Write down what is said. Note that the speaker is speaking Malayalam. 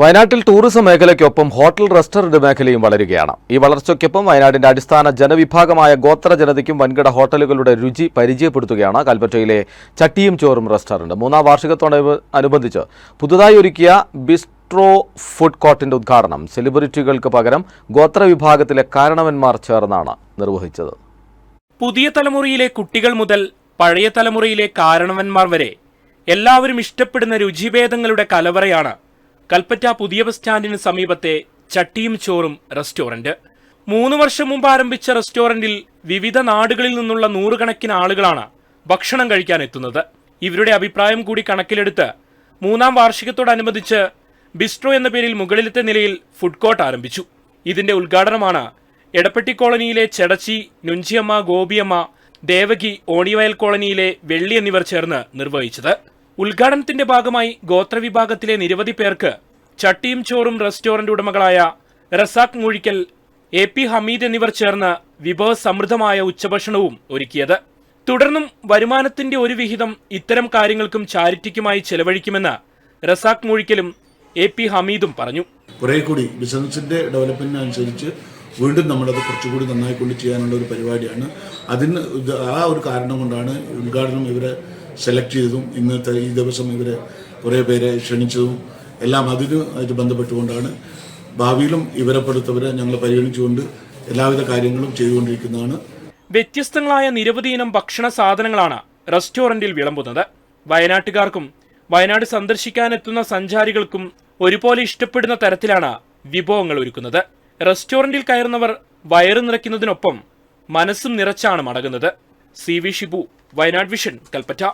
വയനാട്ടിൽ ടൂറിസം മേഖലയ്ക്കൊപ്പം ഹോട്ടൽ റെസ്റ്റോറന്റ് മേഖലയും വളരുകയാണ്. ഈ വളർച്ചയ്ക്കൊപ്പം വയനാടിന്റെ അടിസ്ഥാന ജനവിഭാഗമായ ഗോത്ര ജനതയ്ക്കും വൻകിട ഹോട്ടലുകളുടെ രുചി പരിചയപ്പെടുത്തുകയാണ് കൽപ്പറ്റയിലെ ചട്ടിയും ചോറും റെസ്റ്റോറന്റ്. മൂന്നാം വാർഷികത്തോടനുബന്ധിച്ച് പുതുതായി ഒരുക്കിയ ബിസ്ട്രോ ഫുഡ് കോർട്ടിന്റെ ഉദ്ഘാടനം സെലിബ്രിറ്റികൾക്ക് പകരം ഗോത്ര വിഭാഗത്തിലെ കാരണവന്മാർ ചേർന്നാണ് നിർവഹിച്ചത്. പുതിയ തലമുറയിലെ കുട്ടികൾ മുതൽ പഴയ തലമുറയിലെ കാരണവന്മാർ വരെ എല്ലാവരും ഇഷ്ടപ്പെടുന്ന രുചിഭേദങ്ങളുടെ കലവറയാണ് കൽപ്പറ്റ പുതിയ ബസ് സ്റ്റാൻഡിന് സമീപത്തെ ചട്ടിയും ചോറും റെസ്റ്റോറന്റ്. മൂന്ന് വർഷം മുമ്പ് ആരംഭിച്ച റെസ്റ്റോറന്റിൽ വിവിധ നാടുകളിൽ നിന്നുള്ള നൂറുകണക്കിന് ആളുകളാണ് ഭക്ഷണം കഴിക്കാൻ എത്തുന്നത് ഇവരുടെ അഭിപ്രായം കൂടി കണക്കിലെടുത്ത് മൂന്നാം വാർഷികത്തോടനുബന്ധിച്ച് ബിസ്ട്രോ എന്ന പേരിൽ മുകളിലത്തെ നിലയിൽ ഫുഡ് കോർട്ട് ആരംഭിച്ചു. ഇതിന്റെ ഉദ്ഘാടനമാണ് എടപ്പെട്ടി കോളനിയിലെ ചെടച്ചി നുഞ്ചിയമ്മ ഗോപിയമ്മ ദേവകി ഓണിവയൽ കോളനിയിലെ വെള്ളി എന്നിവർ ചേർന്ന് നിർവഹിച്ചത്. ഉദ്ഘാടനത്തിന്റെ ഭാഗമായി ഗോത്രവിഭാഗത്തിലെ നിരവധി പേർക്ക് ചട്ടിയും ചോറും റെസ്റ്റോറന്റ് ഉടമകളായ റസാഖ് മൂഴിക്കൽ എ പി ഹമീദ് എന്നിവർ ചേർന്ന് വിഭവസമൃദ്ധമായ ഉച്ചഭക്ഷണവും ഒരുക്കിയത്. തുടർന്നും വരുമാനത്തിന്റെ ഒരു വിഹിതം ഇത്തരം കാര്യങ്ങൾക്കും ചാരിറ്റിക്കുമായി ചെലവഴിക്കുമെന്ന് റസാഖ് മൂഴിക്കലും എ പി ഹമീദും പറഞ്ഞു. കുറെ കൂടി ബിസിനസിന്റെ ഡെവലപ്മെന്റിന് അനുസരിച്ച് വീണ്ടും നമ്മളത് കുറച്ചുകൂടി നന്നായി കൊണ്ട് ചെയ്യാനുള്ള ഒരു പരിപാടിയാണ്. അതിന് ആ ഒരു കാരണം കൊണ്ടാണ് ഉദ്ഘാടനം ഇവരെ സെലക്ട് ചെയ്തതും ഇന്നത്തെ ഈ ദിവസം ഇവരെ കുറേ പേരെ ക്ഷണിച്ചതും എല്ലാം അതിന് ആയിട്ട് ബന്ധപ്പെട്ടുകൊണ്ടാണ് ഭാവിയിലും ഇവരെപ്പെടുത്തവരെ ഞങ്ങൾ പരിഗണിച്ചുകൊണ്ട് എല്ലാവിധ കാര്യങ്ങളും ചെയ്തുകൊണ്ടിരിക്കുന്നതാണ്. വ്യത്യസ്തങ്ങളായ നിരവധി ഇനം ഭക്ഷണ സാധനങ്ങളാണ് റെസ്റ്റോറന്റിൽ വിളമ്പുന്നത്. വയനാട്ടുകാർക്കും വയനാട് സന്ദർശിക്കാനെത്തുന്ന സഞ്ചാരികൾക്കും ഒരുപോലെ ഇഷ്ടപ്പെടുന്ന തരത്തിലാണ് വിഭവങ്ങൾ ഒരുക്കുന്നത്. റെസ്റ്റോറന്റിൽ കയറുന്നവർ വയറ് നിറയ്ക്കുന്നതിനൊപ്പം മനസ്സും നിറച്ചാണ് മടങ്ങുന്നത്. C V Shibu Wayanad vision Kalpetta.